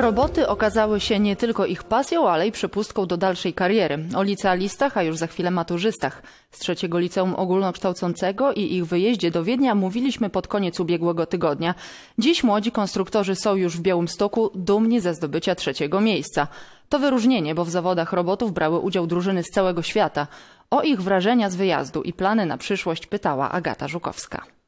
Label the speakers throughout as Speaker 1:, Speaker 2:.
Speaker 1: Roboty okazały się nie tylko ich pasją, ale i przepustką do dalszej kariery. O licealistach, a już za chwilę maturzystach. Z trzeciego liceum ogólnokształcącego i ich wyjeździe do Wiednia mówiliśmy pod koniec ubiegłego tygodnia. Dziś młodzi konstruktorzy są już w Białymstoku dumni ze zdobycia trzeciego miejsca. To wyróżnienie, bo w zawodach robotów brały udział drużyny z całego świata. O ich wrażenia z wyjazdu i plany na przyszłość pytała Agata Żukowska.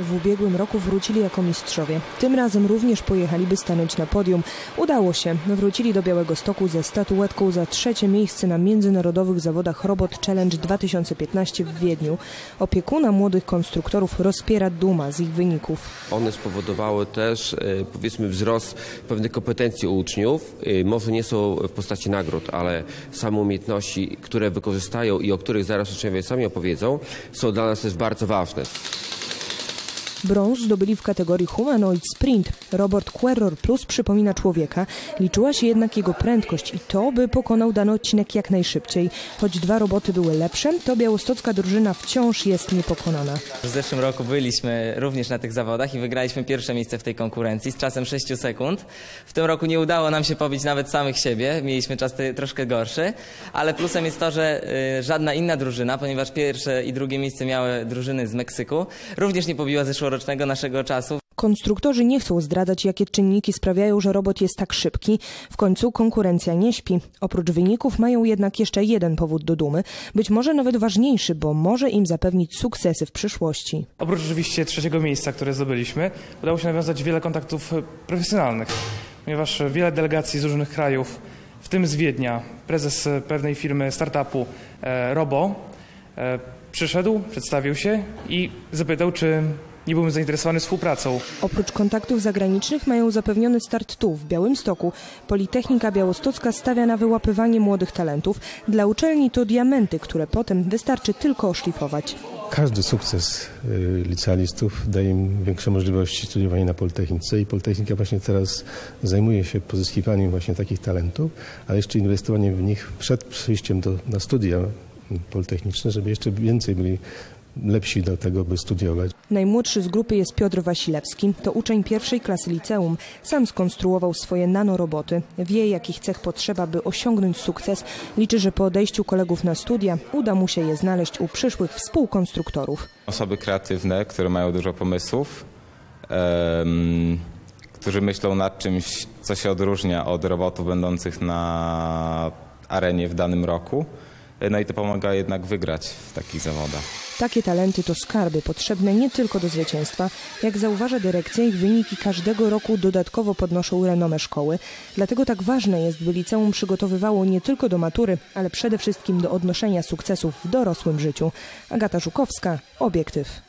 Speaker 2: W ubiegłym roku wrócili jako mistrzowie. Tym razem również pojechali, by stanąć na podium. Udało się. Wrócili do Białego Stoku ze statuetką za trzecie miejsce na międzynarodowych zawodach Robot Challenge 2015 w Wiedniu. Opiekuna młodych konstruktorów rozpiera duma z ich wyników.
Speaker 3: One spowodowały też, e, powiedzmy, wzrost pewnych kompetencji u uczniów. E, Może nie są w postaci nagród, ale same umiejętności, które wykorzystają i o których zaraz uczniowie sami opowiedzą, są dla nas też bardzo ważne.
Speaker 2: Brąz zdobyli w kategorii Humanoid Sprint. Robot Querror Plus przypomina człowieka. Liczyła się jednak jego prędkość i to, by pokonał dany odcinek jak najszybciej. Choć dwa roboty były lepsze, to białostocka drużyna wciąż jest niepokonana.
Speaker 4: W zeszłym roku byliśmy również na tych zawodach i wygraliśmy pierwsze miejsce w tej konkurencji z czasem 6 sekund. W tym roku nie udało nam się pobić nawet samych siebie, mieliśmy czas troszkę gorszy, ale plusem jest to, że y, żadna inna drużyna, ponieważ pierwsze i drugie miejsce miały drużyny z Meksyku, również nie pobiła zeszłorocznego naszego czasu.
Speaker 2: Konstruktorzy nie chcą zdradzać, jakie czynniki sprawiają, że robot jest tak szybki. W końcu konkurencja nie śpi. Oprócz wyników mają jednak jeszcze jeden powód do dumy, być może nawet ważniejszy, bo może im zapewnić sukcesy w przyszłości.
Speaker 5: Oprócz oczywiście trzeciego miejsca, które zdobyliśmy, udało się nawiązać wiele kontaktów e, profesjonalnych, ponieważ wiele delegacji z różnych krajów, w tym z Wiednia, prezes e, pewnej firmy startupu e, Robo, e, przyszedł, przedstawił się i zapytał, czy nie byłbym zainteresowany współpracą.
Speaker 2: Oprócz kontaktów zagranicznych mają zapewniony start tu, w Białymstoku. Politechnika Białostocka stawia na wyłapywanie młodych talentów. Dla uczelni to diamenty, które potem wystarczy tylko oszlifować.
Speaker 6: Każdy sukces y, licealistów daje im większe możliwości studiowania na Politechnice i Politechnika właśnie teraz zajmuje się pozyskiwaniem właśnie takich talentów, ale jeszcze inwestowaniem w nich przed przyjściem do, na studia politechniczne, żeby jeszcze więcej byli lepsi do tego, by studiować.
Speaker 2: Najmłodszy z grupy jest Piotr Wasilewski. To uczeń pierwszej klasy liceum. Sam skonstruował swoje nanoroboty. Wie, jakich cech potrzeba, by osiągnąć sukces. Liczy, że po odejściu kolegów na studia uda mu się je znaleźć u przyszłych współkonstruktorów.
Speaker 7: Osoby kreatywne, które mają dużo pomysłów, em, którzy myślą nad czymś, co się odróżnia od robotów będących na arenie w danym roku. No i to pomaga jednak wygrać w takich zawodach.
Speaker 2: Takie talenty to skarby potrzebne nie tylko do zwycięstwa. Jak zauważa dyrekcja, ich wyniki każdego roku dodatkowo podnoszą renomę szkoły. Dlatego tak ważne jest, by liceum przygotowywało nie tylko do matury, ale przede wszystkim do odnoszenia sukcesów w dorosłym życiu. Agata Żukowska, Obiektyw.